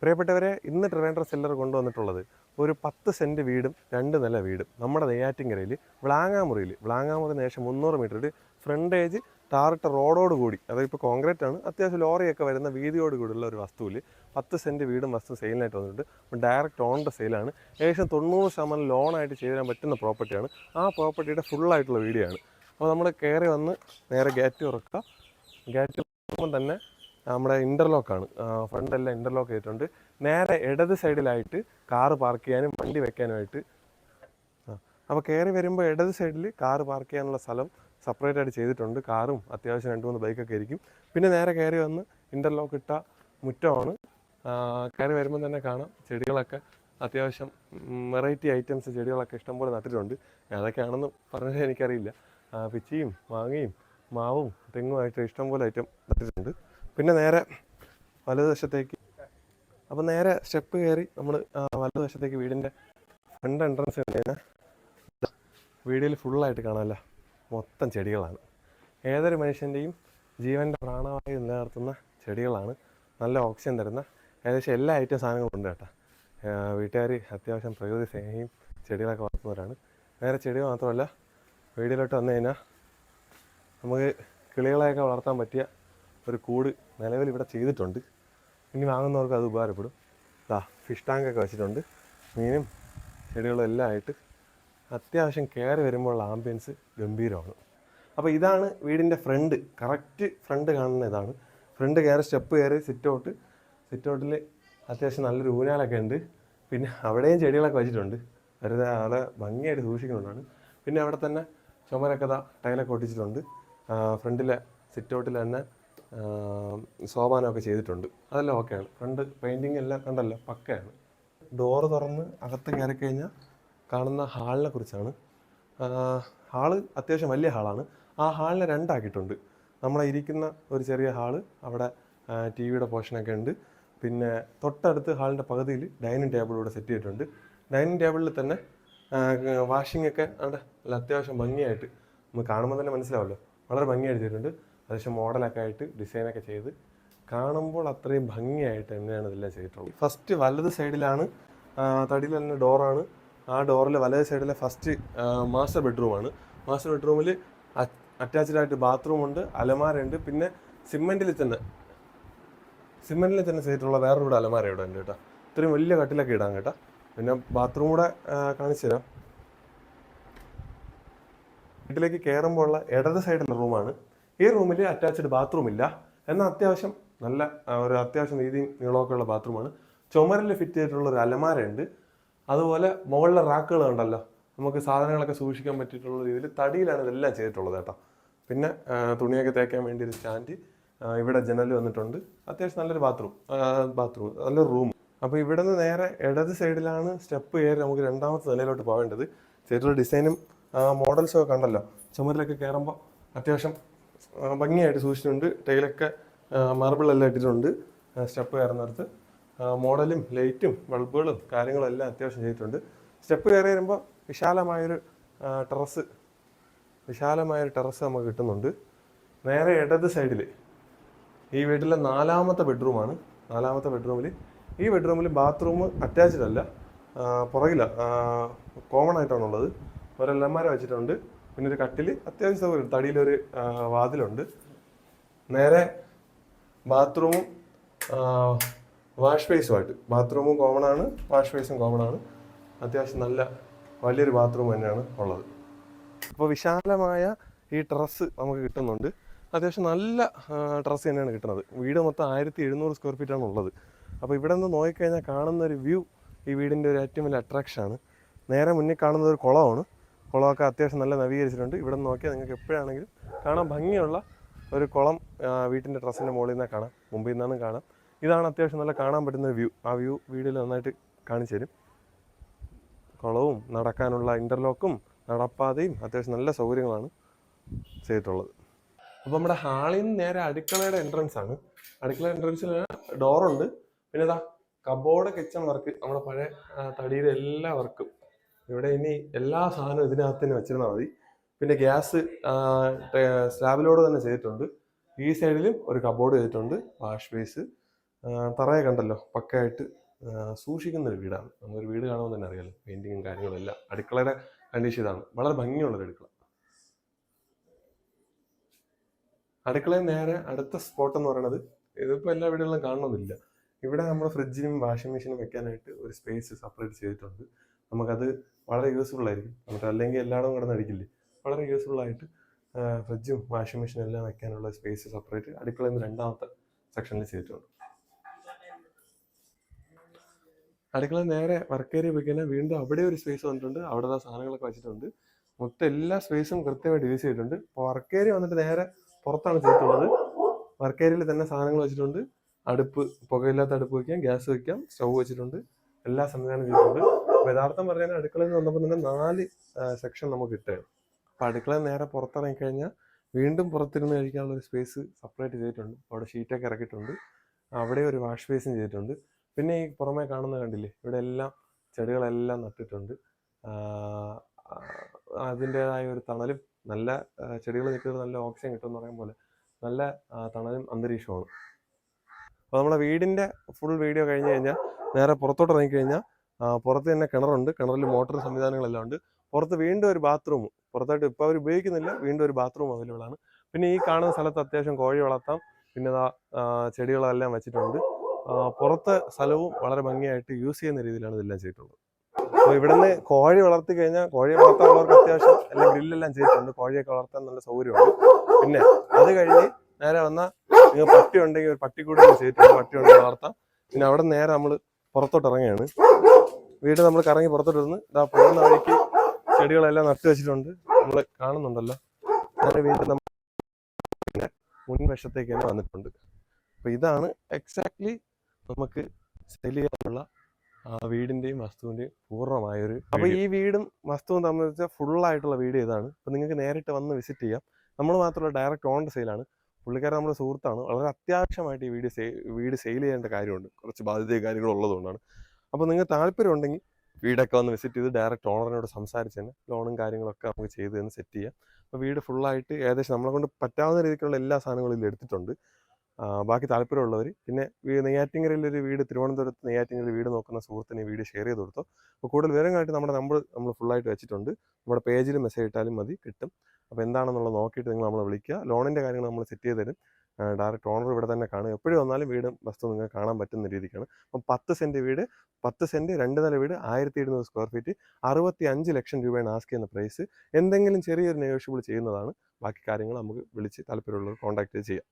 പ്രിയപ്പെട്ടവരെ ഇന്ന് ട്രിവാൻഡ്രം സെല്ലർ കൊണ്ടുവന്നിട്ടുള്ളത് ഒരു പത്ത് സെന്റ് വീടും രണ്ട് നില വീടും. നമ്മുടെ നെയ്യാറ്റിൻകരയിൽ വ്ളാങ്ങാമുറിയിൽ വ്ളാങ്ങാമുറി ശേഷം മുന്നൂറ് മീറ്റർ ഒരു ഫ്രണ്ടേജ് ടാറിട്ട റോഡോട് കൂടി അതായത് കോൺക്രീറ്റ് ആണ്. അത്യാവശ്യം ലോറിയൊക്കെ വരുന്ന വീതിയോട് കൂടിയുള്ള ഒരു വസ്തുവിൽ പത്ത് സെന്റ് വീടും വസ്തു സെയിലിനായിട്ട് വന്നിട്ടുണ്ട്. ഡയറക്റ്റ് ഓൺ ദ സെയിലാണ് ഏകദേശം തൊണ്ണൂറ് ശതമാനം ലോണായിട്ട് ചെയ്തു തരാൻ പറ്റുന്ന പ്രോപ്പർട്ടിയാണ് ആ പ്രോപ്പർട്ടിയുടെ ഫുള്ളായിട്ടുള്ള വീഡിയോ ആണ്. അപ്പോൾ നമ്മൾ കയറി വന്ന് നേരെ ഗേറ്റ് തുറക്കുക ഗേറ്റ് തന്നെ നമ്മുടെ ഇന്റർലോക്കാണ് ഫ്രണ്ട് എല്ലാം ഇന്റർലോക്ക് ചെയ്തിട്ടുണ്ട്. നേരെ ഇടത് സൈഡിലായിട്ട് കാറ് പാർക്ക് ചെയ്യാനും വണ്ടി വെക്കാനുമായിട്ട്. അപ്പോൾ കയറി വരുമ്പോൾ ഇടത് സൈഡിൽ കാറ് പാർക്ക് ചെയ്യാനുള്ള സ്ഥലം സെപ്പറേറ്റ് ആയിട്ട് ചെയ്തിട്ടുണ്ട്. കാറും അത്യാവശ്യം രണ്ട് മൂന്ന് ബൈക്കൊക്കെ ആയിരിക്കും. പിന്നെ നേരെ കയറി വന്ന് ഇന്റർലോക്ക് ഇട്ട മുറ്റമാണ്. കയറി വരുമ്പോൾ തന്നെ കാണാം ചെടികളൊക്കെ. അത്യാവശ്യം വെറൈറ്റി ഐറ്റംസ് ചെടികളൊക്കെ ഇഷ്ടംപോലെ നട്ടിട്ടുണ്ട്. അതൊക്കെയാണെന്ന് പറഞ്ഞാൽ എനിക്കറിയില്ല. പിച്ചിയും മാങ്ങയും മാവും തെങ്ങുമായിട്ട് ഇഷ്ടംപോലെ ഐറ്റം നട്ടിട്ടുണ്ട്. പിന്നെ നേരെ വലതുവശത്തേക്ക്. അപ്പോൾ നേരെ സ്റ്റെപ്പ് കയറി നമ്മൾ വലതുവശത്തേക്ക് വീടിന്റെ ഫ്രണ്ട് എൻട്രൻസ് കഴിഞ്ഞാൽ വീഡിയോയിൽ ഫുള്ളായിട്ട് കാണാമല്ലോ മൊത്തം ചെടികളാണ്. ഏതൊരു മനുഷ്യന്റെയും ജീവന്റെ പ്രാണവായു നിലനിർത്തുന്ന ചെടികളാണ്. നല്ല ഓക്സിജൻ തരുന്ന ഏകദേശം എല്ലാ ഐറ്റം സാധനങ്ങളും ഉണ്ട് കേട്ടോ. വീട്ടുകാർ അത്യാവശ്യം പ്രകൃതി സ്നേഹിയും ചെടികളൊക്കെ വളർത്തുന്നവരാണ്. നേരെ ചെടി മാത്രമല്ല വീടിലോട്ട് വന്നു കഴിഞ്ഞാൽ നമുക്ക് കിളികളെയൊക്കെ വളർത്താൻ പറ്റിയ ഒരു കൂട് നിലവിൽ ഇവിടെ ചെയ്തിട്ടുണ്ട്. ഇനി വാങ്ങുന്നവർക്ക് അത് ഉപകാരപ്പെടും. ഇതാ ഫിഷ് ടാങ്കൊക്കെ വെച്ചിട്ടുണ്ട്. മീനും ചെടികളും എല്ലാം ആയിട്ട് അത്യാവശ്യം കയറി വരുമ്പോഴുള്ള ആംബിയൻസ് ഗംഭീരമാണ്. അപ്പോൾ ഇതാണ് വീടിന്റെ ഫ്രണ്ട് കറക്റ്റ് ഫ്രണ്ട് കാണുന്ന ഇതാണ്. ഫ്രണ്ട് കയറി സ്റ്റെപ്പ് കയറി സിറ്റ് ഔട്ട് സിറ്റ് ഔട്ടിൽ അത്യാവശ്യം നല്ലൊരു ഊനാലൊക്കെ ഉണ്ട്. പിന്നെ അവിടെയും ചെടികളൊക്കെ വെച്ചിട്ടുണ്ട്. വെറുതെ അവിടെ ഭംഗിയായിട്ട് സൂക്ഷിക്കുന്നുണ്ടാണ് പിന്നെ അവിടെ തന്നെ ചുമരൊക്കെ ദാ ടൈലൊക്കെ ഒട്ടിച്ചിട്ടുണ്ട്. ഫ്രണ്ടിലെ സിറ്റ് ഔട്ടിൽ തന്നെ സോപാനമൊക്കെ ചെയ്തിട്ടുണ്ട്. അതെല്ലാം ഓക്കെയാണ്. ഫ്രണ്ട് പെയിന്റിങ് എല്ലാം കണ്ടല്ലോ പക്കയാണ്. ഡോറ് തുറന്ന് അകത്ത് കയറി കഴിഞ്ഞാൽ കാണുന്ന ഹാളിനെ കുറിച്ചാണ്. ഹാൾ അത്യാവശ്യം വലിയ ഹാളാണ്. ആ ഹാളിനെ രണ്ടാക്കിയിട്ടുണ്ട്. നമ്മളെ ഇരിക്കുന്ന ഒരു ചെറിയ ഹാൾ അവിടെ ടി വിയുടെ പോർഷനൊക്കെ ഉണ്ട്. പിന്നെ തൊട്ടടുത്ത് ഹാളിന്റെ പകുതിയിൽ ഡൈനിങ് ടേബിൾ ഇവിടെ സെറ്റ് ചെയ്തിട്ടുണ്ട്. ഡൈനിങ് ടേബിളിൽ തന്നെ വാഷിംഗ് ഒക്കെ അവിടെ അത്യാവശ്യം ഭംഗിയായിട്ട് നമുക്ക് കാണുമ്പോൾ തന്നെ മനസ്സിലാവല്ലോ. വളരെ ഭംഗിയായിട്ട് ചെയ്തിട്ടുണ്ട്. അത്യാവശ്യം മോഡലൊക്കെ ആയിട്ട് ഡിസൈനൊക്കെ ചെയ്ത് കാണുമ്പോൾ അത്രയും ഭംഗിയായിട്ട് തന്നെയാണ് ഇതെല്ലാം ചെയ്തിട്ടുള്ളത്? ഫസ്റ്റ് വലത് സൈഡിലാണ് തടിയിൽ തന്നെ ഡോറാണ് ആ ഡോറിൽ വലത് സൈഡിലെ ഫസ്റ്റ് മാസ്റ്റർ ബെഡ്റൂമാണ് മാസ്റ്റർ ബെഡ്റൂമിൽ അറ്റാച്ച്ഡ് ആയിട്ട് ബാത്റൂം ഉണ്ട് അലമാരയുണ്ട്. പിന്നെ സിമെന്റിൽ തന്നെ സിമെന്റിൽ തന്നെ ചെയ്തിട്ടുള്ള വേറൊരു അലമാര ഇവിടെ ഉണ്ട് കേട്ടോ. ഇത്രയും വലിയ കട്ടിലൊക്കെ ഇടാം കേട്ടോ. പിന്നെ ബാത്റൂം കൂടെ കാണിച്ചു തരാം. വീട്ടിലേക്ക് കയറുമ്പോൾ ഉള്ള ഇടത് സൈഡിലെ റൂമാണ് ഈ റൂമിൽ അറ്റാച്ച്ഡ് ബാത്റൂം ഇല്ല. എന്നാൽ അത്യാവശ്യം നല്ല ഒരു അത്യാവശ്യം രീതിയും നീളമൊക്കെ ഉള്ള ബാത്റൂമാണ് ചുമരിൽ ഫിറ്റ് ചെയ്തിട്ടുള്ള ഒരു അലമാരയുണ്ട് അതുപോലെ മുകളിലെ റാക്കുകൾ ഉണ്ടല്ലോ നമുക്ക് സാധനങ്ങളൊക്കെ സൂക്ഷിക്കാൻ പറ്റിയിട്ടുള്ള രീതിയിൽ തടിയിലാണ് ഇതെല്ലാം ചെയ്തിട്ടുള്ളത് കേട്ടോ. പിന്നെ തുണിയൊക്കെ തേക്കാൻ വേണ്ടി ഒരു സ്റ്റാൻഡ് ഇവിടെ ജനൽ വന്നിട്ടുണ്ട്. അത്യാവശ്യം നല്ലൊരു ബാത്റൂം ബാത്റൂം നല്ലൊരു റൂം അപ്പോൾ ഇവിടെ നിന്ന് നേരെ ഇടത് സൈഡിലാണ് സ്റ്റെപ്പ് കയറി നമുക്ക് രണ്ടാമത്തെ നിലയിലോട്ട് പോകേണ്ടത് ചെയ്തിട്ടുള്ള ഡിസൈനും മോഡൽസും ഒക്കെ കണ്ടല്ലോ. ചുമരിലൊക്കെ കയറുമ്പോൾ അത്യാവശ്യം ഭംഗിയായിട്ട് സൂക്ഷിച്ചിട്ടുണ്ട്. ടൈലൊക്കെ മാർബിളെല്ലാം ഇട്ടിട്ടുണ്ട്. സ്റ്റെപ്പ് കയറുന്നിടത്ത്. മോഡലും ലൈറ്റും ബൾബുകളും കാര്യങ്ങളും എല്ലാം അത്യാവശ്യം ചെയ്തിട്ടുണ്ട്. സ്റ്റെപ്പ് കയറി വരുമ്പോൾ വിശാലമായൊരു ടെറസ് വിശാലമായൊരു ടെറസ് നമുക്ക് കിട്ടുന്നുണ്ട്. നേരെ ഇടത് സൈഡിൽ ഈ വീട്ടിലെ നാലാമത്തെ ബെഡ്റൂമാണ്. നാലാമത്തെ ബെഡ്റൂമിൽ ഈ ബെഡ്റൂമിൽ ബാത്റൂം അറ്റാച്ച്ഡ് അല്ല. പുറകില കോമൺ ആയിട്ടാണുള്ളത്. ഒരു അലമാര വെച്ചിട്ടുണ്ട്. പിന്നെ ഒരു കട്ടിൽ അത്യാവശ്യം സൗകര്യം തടിയിലൊരു വാതിലുണ്ട്. നേരെ ബാത്റൂമും വാഷ് ബേസുമായിട്ട് ബാത്റൂമും കോമൺ ആണ് വാഷ് ബേസും കോമൺ ആണ്. അത്യാവശ്യം നല്ല വലിയൊരു ബാത്റൂം തന്നെയാണ് ഉള്ളത്. അപ്പോൾ വിശാലമായ ഈ ടെറസ് നമുക്ക് കിട്ടുന്നുണ്ട്. അത്യാവശ്യം നല്ല ടെറസ് തന്നെയാണ് കിട്ടുന്നത്. വീട് മൊത്തം ആയിരത്തി എഴുന്നൂറ് സ്ക്വയർ ആണ് ഉള്ളത്. അപ്പോൾ ഇവിടെ നിന്ന് നോക്കിക്കഴിഞ്ഞാൽ കാണുന്ന ഒരു വ്യൂ ഈ വീടിന്റെ ഒരു ഏറ്റവും വലിയ അട്രാക്ഷനാണ് നേരെ മുന്നിൽ കാണുന്നത് ഒരു കുളമാണ്. കുളമൊക്കെ അത്യാവശ്യം നല്ല നവീകരിച്ചിട്ടുണ്ട്. ഇവിടെ നിന്ന് നോക്കിയാൽ നിങ്ങൾക്ക് എപ്പോഴാണെങ്കിലും കാണാൻ ഭംഗിയുള്ള ഒരു കുളം വീട്ടിന്റെ ടെറസിന്റെ മുകളിൽ നിന്നാണ് കാണാം. മുമ്പിൽ നിന്നാണ് കാണാം. ഇതാണ് അത്യാവശ്യം നല്ല കാണാൻ പറ്റുന്ന വ്യൂ. ആ വ്യൂ വീഡിയോയിൽ നന്നായിട്ട് കാണിച്ചു തരും. കുളവും നടക്കാനുള്ള ഇന്റർലോക്കും നടപ്പാതയും അത്യാവശ്യം നല്ല സൗകര്യങ്ങളാണ് ചെയ്തിട്ടുള്ളത്. അപ്പോൾ നമ്മുടെ ഹാളിൽ നിന്ന് നേരെ അടുക്കളയുടെ എൻട്രൻസ് ആണ്. അടുക്കള എൻട്രൻസിൽ ഡോറുണ്ട് പിന്നെ ഇതാ കബോർഡ് കിച്ചൺ വർക്ക് നമ്മുടെ പഴയ തടിയിലെല്ലാ വർക്കും ഇവിടെ ഇനി എല്ലാ സാധനവും ഇതിനകത്ത് തന്നെ വെച്ചിരുന്നാൽ മതി. പിന്നെ ഗ്യാസ് സ്ലാബിലോട് തന്നെ ചെയ്തിട്ടുണ്ട്. ഈ സൈഡിലും ഒരു കബോർഡ് ചെയ്തിട്ടുണ്ട് വാഷ് ബേസ് തറയെ കണ്ടല്ലോ പക്കയായിട്ട് ആ, സൂക്ഷിക്കുന്ന ഒരു വീടാണ്. നമ്മളൊരു വീട് കാണുമ്പോൾ തന്നെ അറിയാലോ പെയിന്റിങ്ങും കാര്യങ്ങളും എല്ലാം. അടുക്കളയുടെ കണ്ടീഷൻ ഇതാണ്. വളരെ ഭംഗിയുള്ളൊരു അടുക്കള. അടുക്കളയിൽ നേരെ അടുത്ത സ്പോട്ട് എന്ന് പറയുന്നത് ഇതിപ്പോൾ എല്ലാ വീടുകളിലും കാണണമെന്നില്ല ഇവിടെ നമ്മൾ ഫ്രിഡ്ജിനും വാഷിംഗ് മെഷീനും വെക്കാനായിട്ട് ഒരു സ്പേസ് സെപ്പറേറ്റ് ചെയ്തിട്ടുണ്ട്. നമുക്കത് വളരെ യൂസ്ഫുൾ ആയിരിക്കും. നമുക്ക് അല്ലെങ്കിൽ എല്ലായിടവും കിടന്നടിക്കില്ലേ വളരെ യൂസ്ഫുൾ ആയിട്ട് ഫ്രിഡ്ജും വാഷിംഗ് മെഷീനും എല്ലാം വെക്കാനുള്ള സ്പേസ് സെപ്പറേറ്റ് അടുക്കളയിൽ രണ്ടാമത്തെ സെക്ഷനിൽ ചെയ്തിട്ടുണ്ട്. അടുക്കള നേരെ വർക്ക് ഏരിയ വെക്കാൻ വീണ്ടും അവിടെ ഒരു സ്പേസ് വന്നിട്ടുണ്ട്. അവിടെ ദാ സാധനങ്ങളൊക്കെ വെച്ചിട്ടുണ്ട്. മൊത്തം എല്ലാ സ്പേസും കൃത്യമായിട്ട് യൂസ് ചെയ്തിട്ടുണ്ട്. അപ്പോൾ വർക്ക് ഏരിയ വന്നിട്ട് നേരെ പുറത്താണ് ചെയ്തിട്ടുള്ളത്. വർക്ക് ഏരിയയിൽ തന്നെ സാധനങ്ങൾ വെച്ചിട്ടുണ്ട്. അടുപ്പ് പുകയില്ലാത്ത അടുപ്പ് വയ്ക്കാം ഗ്യാസ് വയ്ക്കാം സ്റ്റൗ വെച്ചിട്ടുണ്ട്. എല്ലാ സംവിധാനം ചെയ്തിട്ടുണ്ട് അപ്പോൾ യഥാർത്ഥം പറഞ്ഞാൽ അടുക്കളയിൽ നിന്ന് വന്നപ്പോൾ തന്നെ നാല് സെക്ഷൻ നമുക്ക് കിട്ടുകയാണ്. അപ്പോൾ അടുക്കള നേരെ പുറത്തിറങ്ങി കഴിഞ്ഞാൽ വീണ്ടും പുറത്തിരുന്ന് കഴിക്കാനുള്ള ഒരു സ്പേസ് സെപ്പറേറ്റ് ചെയ്തിട്ടുണ്ട്. അവിടെ ഷീറ്റൊക്കെ ഇറക്കിയിട്ടുണ്ട്. അവിടെ ഒരു വാഷ് ബേസും ചെയ്തിട്ടുണ്ട്. പിന്നെ ഈ പുറമേ കാണുന്ന കണ്ടില്ലേ? ഇവിടെ എല്ലാം ചെടികളെല്ലാം നട്ടിട്ടുണ്ട്. അതിന്റെതായ ഒരു തണലും നല്ല ചെടികൾ നിൽക്കുന്നത് നല്ല ഓക്സിജൻ കിട്ടുമെന്ന് പറയും പോലെ നല്ല തണലും അന്തരീക്ഷമാണ്. അപ്പോൾ നമ്മുടെ വീടിന്റെ ഫുൾ വീഡിയോ കഴിഞ്ഞ് കഴിഞ്ഞാൽ നേരെ പുറത്തോട്ട് ഇറങ്ങിക്കഴിഞ്ഞാൽ പുറത്ത് തന്നെ കിണറുണ്ട്. കിണറിൽ മോട്ടോർ സംവിധാനങ്ങളെല്ലാം ഉണ്ട്. പുറത്ത് വീണ്ടും ഒരു ബാത്റൂം പുറത്തായിട്ട് ഇപ്പോൾ അവർ ഉപയോഗിക്കുന്നില്ല. വീണ്ടും ഒരു ബാത്റൂം അവൈലബിൾ ആണ്. പിന്നെ ഈ കാണുന്ന സ്ഥലത്ത് അത്യാവശ്യം കോഴി വളർത്താം. പിന്നെ ചെടികളെല്ലാം വെച്ചിട്ടുണ്ട്. പുറത്ത് സ്ഥലവും വളരെ ഭംഗിയായിട്ട് യൂസ് ചെയ്യുന്ന രീതിയിലാണ് ഇതെല്ലാം ചെയ്തിട്ടുള്ളത്. അപ്പോൾ ഇവിടുന്ന് കോഴി വളർത്തി കഴിഞ്ഞാൽ കോഴിയെ വളർത്താനുള്ളവർക്ക് അത്യാവശ്യം എല്ലാം ഗ്രില്ലെല്ലാം ചെയ്തിട്ടുണ്ട്. കോഴിയൊക്കെ വളർത്താൻ നല്ല സൗകര്യമുണ്ട്. പിന്നെ അത് കഴിഞ്ഞ് നേരെ വന്നാൽ നിങ്ങൾ പട്ടി ഉണ്ടെങ്കിൽ ഒരു പട്ടിക്കൂടെ ചെയ്തിട്ട് പട്ടി ഉണ്ടെങ്കിൽ വളർത്താം പിന്നെ അവിടെ നേരെ നമ്മൾ പുറത്തോട്ട് ഇറങ്ങുകയാണ്. വീട് നമ്മൾ കറങ്ങി പുറത്തോട്ട് ഇരുന്ന് ഇതാ പോകുന്ന വഴിക്ക് ചെടികളെല്ലാം നട്ടു വെച്ചിട്ടുണ്ട്. നമ്മൾ കാണുന്നുണ്ടല്ലോ. നേരെ വീണ്ടും നമ്മൾ മുൻവശത്തേക്ക് തന്നെ വന്നിട്ടുണ്ട്. അപ്പോൾ ഇതാണ് എക്സാക്ട്ലി നമുക്ക് സെയിൽ ചെയ്യാനുള്ള ആ, വീടിന്റെയും വസ്തുവിന്റെയും പൂർണമായൊരു അപ്പോൾ ഈ വീടും വസ്തുവും തമ്മിൽ വെച്ചാൽ ഫുൾ ആയിട്ടുള്ള വീട് ഇതാണ്. അപ്പോൾ നിങ്ങൾക്ക് നേരിട്ട് വന്ന് വിസിറ്റ് ചെയ്യാം. നമ്മൾ മാത്രമല്ല ഡയറക്റ്റ് ഓൺ സെയിലാണ് പുള്ളിക്കാരൻ നമ്മുടെ സുഹൃത്താണ്. വളരെ അത്യാവശ്യമായിട്ട് ഈ വീട് വീട് സെയിൽ ചെയ്യേണ്ട കാര്യമുണ്ട്. കുറച്ച് ബാധ്യതയും കാര്യങ്ങളും ഉള്ളതുകൊണ്ടാണ്. അപ്പോൾ നിങ്ങൾക്ക് താല്പര്യം ഉണ്ടെങ്കിൽ വീടൊക്കെ വന്ന് വിസിറ്റ് ചെയ്ത് ഡയറക്റ്റ് ഓണറിനോട് സംസാരിച്ച് തന്നെ ലോണും കാര്യങ്ങളൊക്കെ നമുക്ക് ചെയ്ത് തന്നെ സെറ്റ് ചെയ്യാം. അപ്പോൾ വീട് ഫുള്ളായിട്ട് ഏകദേശം നമ്മളെ കൊണ്ട് പറ്റാവുന്ന രീതിക്കുള്ള എല്ലാ സാധനങ്ങളും ഇതിൽ എടുത്തിട്ടുണ്ട്. ബാക്കി താല്പര്യമുള്ളവർ പിന്നെ ഒരു വീട് തിരുവനന്തപുരത്ത് നെയ്യാറ്റിങ്കരയിൽ വീട് നോക്കുന്ന സുഹൃത്തിന് വീട് ഷെയർ ചെയ്ത് കൊടുത്തോ. അപ്പോൾ കൂടുതൽ വിവരങ്ങളായിട്ട് നമ്മുടെ നമ്പർ നമ്മൾ ഫുള്ളായിട്ട് വെച്ചിട്ടുണ്ട്. നമ്മുടെ പേജിൽ മെസ്സേജ് ഇട്ടാലും മതി കിട്ടും. അപ്പോൾ എന്താണെന്നുള്ളത് നോക്കിയിട്ട് നിങ്ങൾ നമ്മളെ വിളിക്കുക. ലോണിന്റെ കാര്യങ്ങൾ നമ്മൾ സെറ്റ് ചെയ്ത് തരും. ഡയറക്റ്റ് ഓണർ ഇവിടെ തന്നെ കാണും. എപ്പോഴും വന്നാലും വീടും വസ്തു നിങ്ങൾക്ക് കാണാൻ പറ്റുന്ന രീതിക്കാണ്. അപ്പം പത്ത് സെന്റ് വീട് പത്ത് സെന്റ് രണ്ട് നില വീട് ആയിരത്തി ഇരുന്നൂറ് സ്ക്വയർ ഫീറ്റ് അറുപത്തി അഞ്ച് ലക്ഷം രൂപയാണ് ആസ്ക് ചെയ്യുന്ന പ്രൈസ്. എന്തെങ്കിലും ചെറിയൊരു നെഗോഷ്യബിൾ ചെയ്യുന്നതാണ്. ബാക്കി കാര്യങ്ങൾ നമുക്ക് വിളിച്ച് താല്പര്യമുള്ളവർ കോൺടാക്ട് ചെയ്യാം.